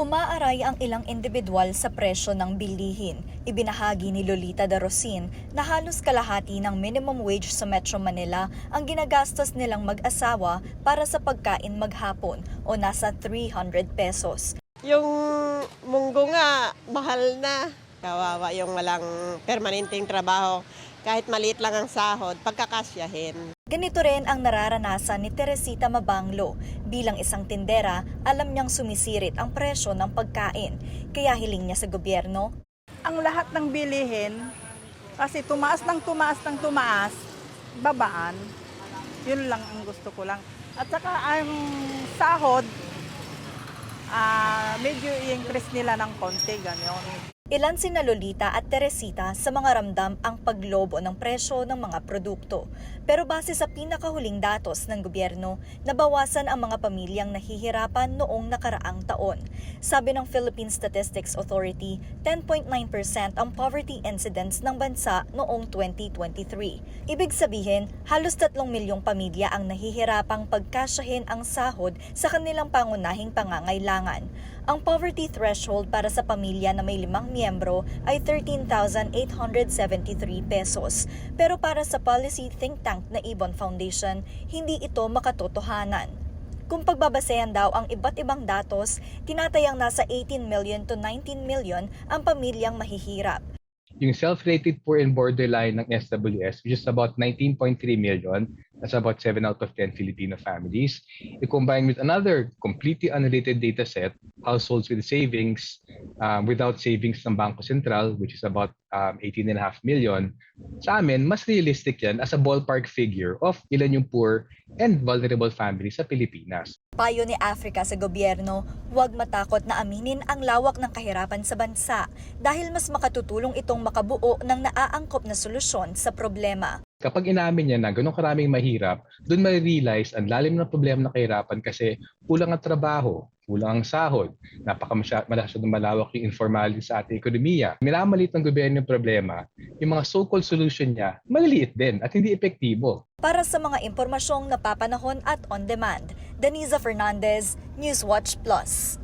Umaaray ang ilang individual sa presyo ng bilihin. Ibinahagi ni Lolita de Rosin na halos kalahati ng minimum wage sa Metro Manila ang ginagastos nilang mag-asawa para sa pagkain maghapon o nasa 300 pesos. Yung munggo nga, mahal na. Kawawa yung walang permanenteng trabaho. Kahit maliit lang ang sahod, pagkakasyahin. Ganito rin ang nararanasan ni Teresita Mabanglo. Bilang isang tindera, alam niyang sumisirit ang presyo ng pagkain. Kaya hiling niya sa gobyerno, ang lahat ng bilihin, kasi tumaas ng tumaas ng tumaas, babaan. Yun lang ang gusto ko lang. At saka ang sahod, ah medyo i-increase nila ng konti, ganyan. Ilan sina Lolita at Teresita sa mga ramdam ang paglobo ng presyo ng mga produkto. Pero base sa pinakahuling datos ng gobyerno, nabawasan ang mga pamilyang nahihirapan noong nakaraang taon. Sabi ng Philippine Statistics Authority, 10.9% ang poverty incidence ng bansa noong 2023. Ibig sabihin, halos 3 milyong pamilya ang nahihirapang pagkasyahin ang sahod sa kanilang pangunahing pangangailangan. Ang poverty threshold para sa pamilya na may limang miyembro ay 13,873 pesos. Pero para sa policy think tank na Ibon Foundation, hindi ito makatotohanan. Kung pagbabasehan daw ang iba't ibang datos, tinatayang nasa 18 million to 19 million ang pamilyang mahihirap. yung self-rated poor and borderline ng SWS, which is about 19.3 million, that's about 7 out of 10 Filipino families. I-combine with another completely unrelated data set, households with savings, um, without savings ng Bangko Sentral, which is about um, 18.5 million. Sa amin, mas realistic yan as a ballpark figure of ilan yung poor and vulnerable families sa Pilipinas. Payo ni Africa sa gobyerno, huwag matakot na aminin ang lawak ng kahirapan sa bansa dahil mas makatutulong itong makabuo ng naaangkop na solusyon sa problema. Kapag inamin niya na ganun karaming mahirap, doon ma-realize ang lalim ng problema ng kahirapan kasi kulang ang trabaho, kulang ang sahod, napakamasyadong malawak yung informality sa ating ekonomiya. Minamalit ng gobyerno yung problema, yung mga so-called solution niya, maliliit din at hindi epektibo. Para sa mga impormasyong napapanahon at on demand, Deniza Fernandez, Newswatch Plus.